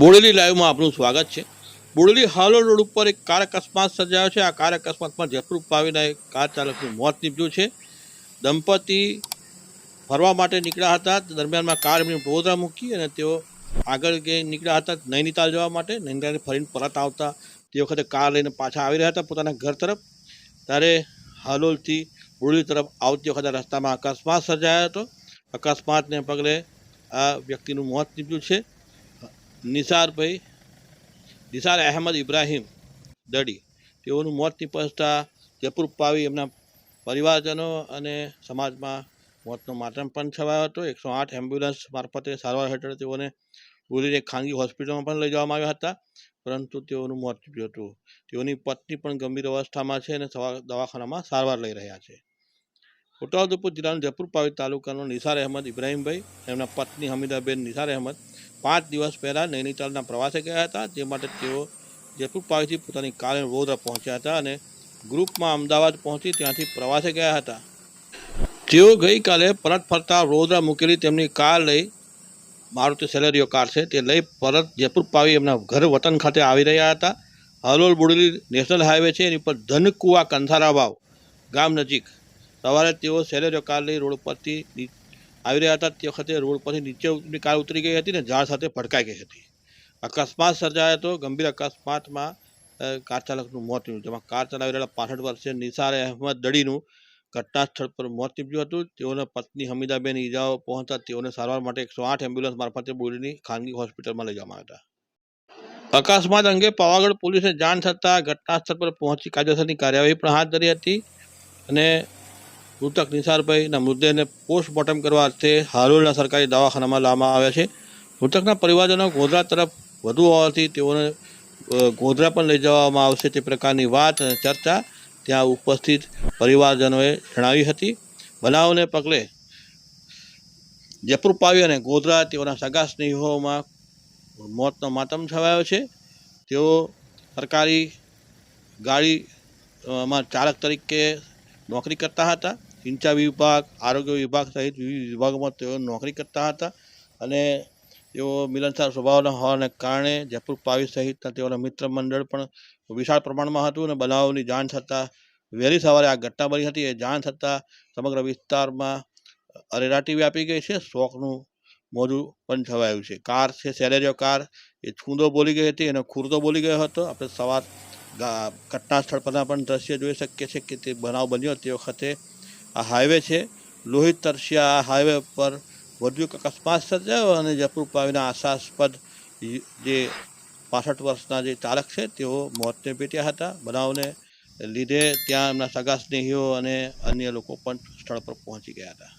બોડેલી લાઈવમાં આપનું સ્વાગત છે. બોડેલી હાલોલ રોડ ઉપર એક કાર અકસ્માત સર્જાયો છે. આ કાર અકસ્માતમાં જયપુર પાવીના એક કાર ચાલકનું મોત નીપજ્યું છે. દંપતી ફરવા માટે નીકળ્યા હતા. દરમિયાનમાં કાર એમની વડોદરા મૂકી અને તેઓ આગળ કે નીકળ્યા હતા નૈનીતાલ જવા માટે. નૈનીતાલ ફરીને પરત આવતા તે વખતે કાર લઈને પાછા આવી રહ્યા હતા પોતાના ઘર તરફ. ત્યારે હાલોલથી બોડેલી તરફ આવતી વખતે રસ્તામાં અકસ્માત સર્જાયો હતો. અકસ્માતને પગલે આ વ્યક્તિનું મોત નીપજ્યું છે. નિસારભાઈ નિસાર અહેમદ ઇબ્રાહીમ દડી, તેઓનું મોત નિપજતા જયપુર પાવી એમના પરિવારજનો અને સમાજમાં મોતનો માતમ પણ છવાયો હતો. એકસો આઠ એમ્બ્યુલન્સ મારફતે સારવાર હેઠળ તેઓને બોલીને ખાનગી હોસ્પિટલમાં પણ લઈ જવામાં આવ્યા હતા, પરંતુ તેઓનું મોત નીપજ્યું હતું. તેઓની પત્ની પણ ગંભીર અવસ્થામાં છે અને દવાખાનામાં સારવાર લઈ રહ્યા છે. છોટાઉદેપુર જિલ્લાના જયપુર પાવી તાલુકાનો નિસાર અહેમદ ઇબ્રાહીમભાઈ, એમના પત્ની હમીદાબેન નિસાર અહેમદ પાંચ દિવસ પહેલાં નૈનીતાલના પ્રવાસે ગયા હતા તે માટે તેઓ જયપુર પાવીથી પોતાની કારે વડોદરા પહોંચ્યા હતા અને ગ્રુપમાં અમદાવાદ પહોંચી ત્યાંથી પ્રવાસે ગયા હતા. તેઓ ગઈકાલે પરત ફરતા વડોદરા મૂકેલી તેમની કાર લઈ, મારુતિ સેલેરિયો કાર છે, તે લઈ પરત જયપુર પાવી એમના ઘર વતન ખાતે આવી રહ્યા હતા. હરોલ બોડેલી નેશનલ હાઈવે છે, એની પર ધનકુવા કંથારા ગામ નજીક સવારે તેઓ કાર લઈ રોડ પરથી આવી રહ્યા હતા. તે વખતે રોડ પરથી નીચે કાર ઉતરી ગઈ હતી ને ઝાડ સાથે ભડકાઈ ગઈ હતી. અકસ્માત સર્જાયો હતો. ગંભીર અકસ્માતમાં કાર ચાલકનું મોત થયું જેમાં કાર ચલાવી રહેલા પાસઠ વર્ષીય નિસાર અહેમદ દડીનું ઘટના સ્થળ પર મોત નીપજ્યું હતું. તેઓને પત્ની હમીદાબેન ઈજાઓ પહોંચતા તેઓને સારવાર માટે એકસો આઠ એમ્બ્યુલન્સ મારફતે બોરીની ખાનગી હોસ્પિટલમાં લઈ જવામાં આવ્યા હતા. અકસ્માત અંગે પાવાગઢ પોલીસે જાણ થતાં ઘટના સ્થળ પર પહોંચી કાયદેસરની કાર્યવાહી પણ હાથ ધરી હતી અને મૃતક નિસારભાઈના મૃતદેહને પોસ્ટમોર્ટમ કરવા અર્થે હારોલના સરકારી દવાખાનામાં લાવવામાં આવ્યા છે. મૃતકના પરિવારજનો ગોધરા તરફ વધુ હોવાથી તેઓને ગોધરા પણ લઈ જવામાં આવશે તે પ્રકારની વાત અને ચર્ચા ત્યાં ઉપસ્થિત પરિવારજનોએ જણાવી હતી. બનાવને પગલે જયપુર પાવી અને ગોધરા તેઓના સગા સ્નેહીઓમાં મોતનો માતમ છવાયો છે. તેઓ સરકારી ગાડી માં ચાલક તરીકે નોકરી કરતા હતા સિંચાઈ વિભાગ આરોગ્ય વિભાગ સહિત વિવિધ વિભાગોમાં તેઓ નોકરી કરતા હતા અને તેઓ મિલનસાર સ્વભાવના હોવાને કારણે જયપુર પાવી સહિતના તેઓના મિત્ર મંડળ પણ વિશાળ પ્રમાણમાં હતું અને બનાવની જાણ થતાં વહેલી સવારે આ ઘટના બની હતી, એ જાણ થતાં સમગ્ર વિસ્તારમાં અરેરાટી વ્યાપી ગઈ છે, શોકનું મોજું પણ છવાયું છે. કાર છે સેલેરિયો કાર, એ છૂંદો બોલી ગઈ હતી, એનો ખુરદો બોલી ગયો હતો. આપણે સવાર ઘટના સ્થળ પરના પણ દ્રશ્ય જોઈ શકીએ છીએ કે તે બનાવ બન્યો તે વખતે આ હાઈવે છે. લોહિત તરસિયા આ હાઈવે પર વધુ એક અકસ્માત સર્જાયો અને જયપુર પાવીના આશાસ્પદ જે પાસઠ વર્ષના જે ચાલક છે તેઓ મોતને પેટ્યા હતા. બનાવને લીધે ત્યાં એમના સગા સ્નેહીઓ અને અન્ય લોકો પણ સ્થળ પર પહોંચી ગયા હતા.